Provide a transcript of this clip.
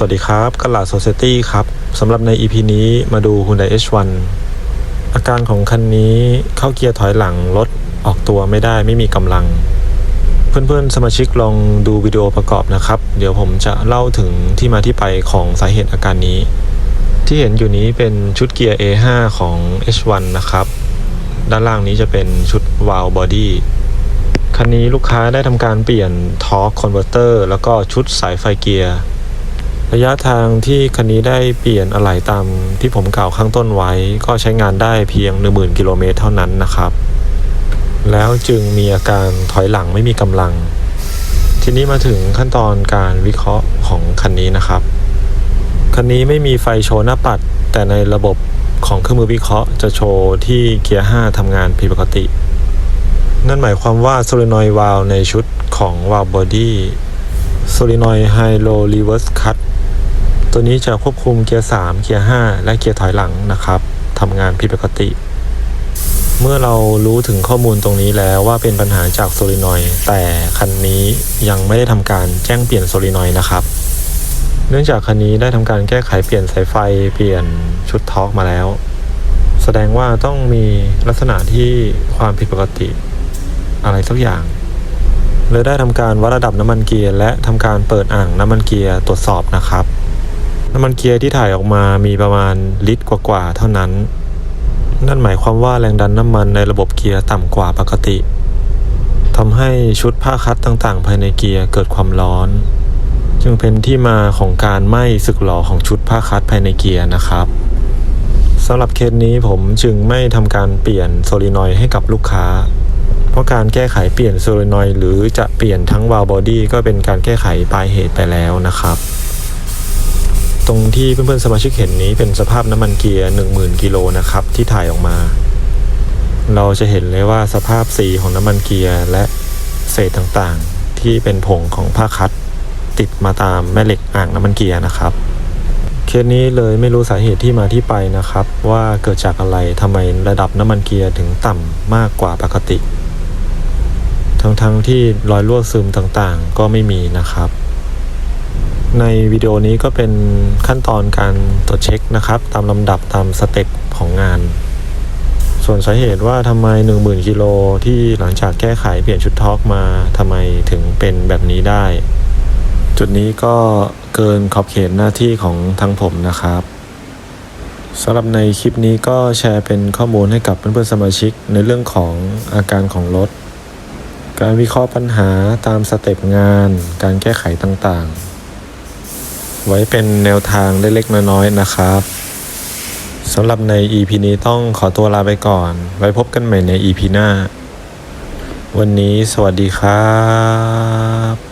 สวัสดีครับกลาดโซเซตี้ครับสำหรับใน EP นี้มาดู Hyundai H1 อาการของคันนี้เข้าเกียร์ถอยหลังรถออกตัวไม่ได้ไม่มีกำลัง เพื่อนๆ สมาชิกลองดูวิดีโอประกอบนะครับ เดี๋ยวผมจะเล่าถึงที่มาที่ไปของสาเหตุอาการนี้ ที่เห็นอยู่นี้เป็นชุดเกียร์ A5 ของ H1 นะครับ ด้านล่างนี้จะเป็นชุด Valve Body คันนี้ลูกค้าได้ทำการเปลี่ยน Torque Converter แล้วก็ชุดสายไฟเกียร์ ระยะทางที่คันนี้ได้เปลี่ยนอะไหล่ตามที่ผมกล่าวข้างต้นไว้ ก็ใช้งานได้เพียง 10,000กิโลเมตรเท่านั้นนะครับ แล้วจึงมีอาการถอยหลังไม่มีกำลัง ทีนี้มาถึงขั้นตอนการวิเคราะห์ของคันนี้นะครับ คันนี้ไม่มีไฟโชว์หน้าปัด แต่ในระบบของเครื่องมือวิเคราะห์จะโชว์ที่เกียร์ 5ทำงานผิดปกติ นั่นหมายความว่าโซลินอยวาลในชุดของวาลบอดี้โซลินอยไฮโลรีเวิร์สคัต ตัวนี้จะควบคุมเกียร์ 3 เกียร์ 5 และเกียร์ถอยหลังนะครับทำงานผิดปกติ เมื่อเรารู้ถึงข้อมูลตรงนี้แล้วว่าเป็นปัญหาจากโซลินอยแต่คันนี้ยังไม่ได้ทำการแจ้งเปลี่ยนโซลินอยนะครับ เนื่องจากคันนี้ได้ทำการแก้ไขเปลี่ยนสายไฟเปลี่ยนชุดทอร์กมาแล้ว แสดงว่าต้องมีลักษณะที่ความผิดปกติ อะไรสักอย่างเลยได้ทำการวัดระดับน้ำมันเกียร์และทำการเปิดอ่างน้ำมันเกียร์ตรวจสอบนะครับ น้ำมันเกียร์ที่ถ่ายออกมามีประมาณลิตรกว่าๆเท่านั้น นั่นหมายความว่าแรงดันน้ำมันในระบบเกียร์ต่ำกว่าปกติทำให้ชุดผ้าคัดต่างๆ ภายในเกียร์เกิดความร้อน จึงเป็นที่มาของการไหม้สึกหรอของชุดผ้าคัดภายในเกียร์นะครับสำหรับเคสนี้ผมจึงไม่ทำการเปลี่ยนโซลินอยด์ให้กับลูกค้า เพราะการแก้ไขเปลี่ยนโซลินอยด์หรือจะเปลี่ยนทั้งวาล์บอดี้ก็เป็นการแก้ไขปลายเหตุไปแล้วนะครับ ตรงที่เพื่อนๆสมาชิกเห็นนี้เป็นสภาพน้ำมันเกียร์ 10,000 กิโลนะครับ ที่ถ่ายออกมา เราจะเห็นเลยว่าสภาพสีของน้ำมันเกียร์และเศษต่างๆ ที่เป็นผงของผ้าคัด ติดมาตามแม่เหล็กอ่างน้ำมันเกียร์นะครับ เคสนี้เลยไม่รู้สาเหตุที่มาที่ไปนะครับ ว่าเกิดจากอะไรทำไมระดับน้ำมันเกียร์ถึงต่ำมากกว่าปกติ ทั้งๆทที่รอยรั่วซึมต่างๆ ก็ไม่มีนะครับ ในวิดีโอนี้ก็เป็นขั้นตอนการตรวจเช็คนะครับ ตามลำดับตามสเต็ปของงาน ส่วนสาเหตุว่าทำไม 10,000กิโลที่หลังจากแก้ไขเปลี่ยนชุดทอกมาทำไมถึงเป็นแบบนี้ได้ จุดนี้ก็เกินขอบเขตหน้าที่ของทางผมนะครับสำหรับในคลิปนี้ก็แชร์เป็นข้อมูลให้กับเพื่อนๆสมาชิกในเรื่องของอาการของรถ การวิเคราะห์ปัญหาตามสเต็ปงาน การแก้ไขต่างๆ ไว้เป็นแนวทางเล็กๆน้อยๆนะครับสำหรับใน EP นี้ต้องขอตัวลาไปก่อน ไว้พบกันใหม่ใน EP หน้า วันนี้สวัสดีครับ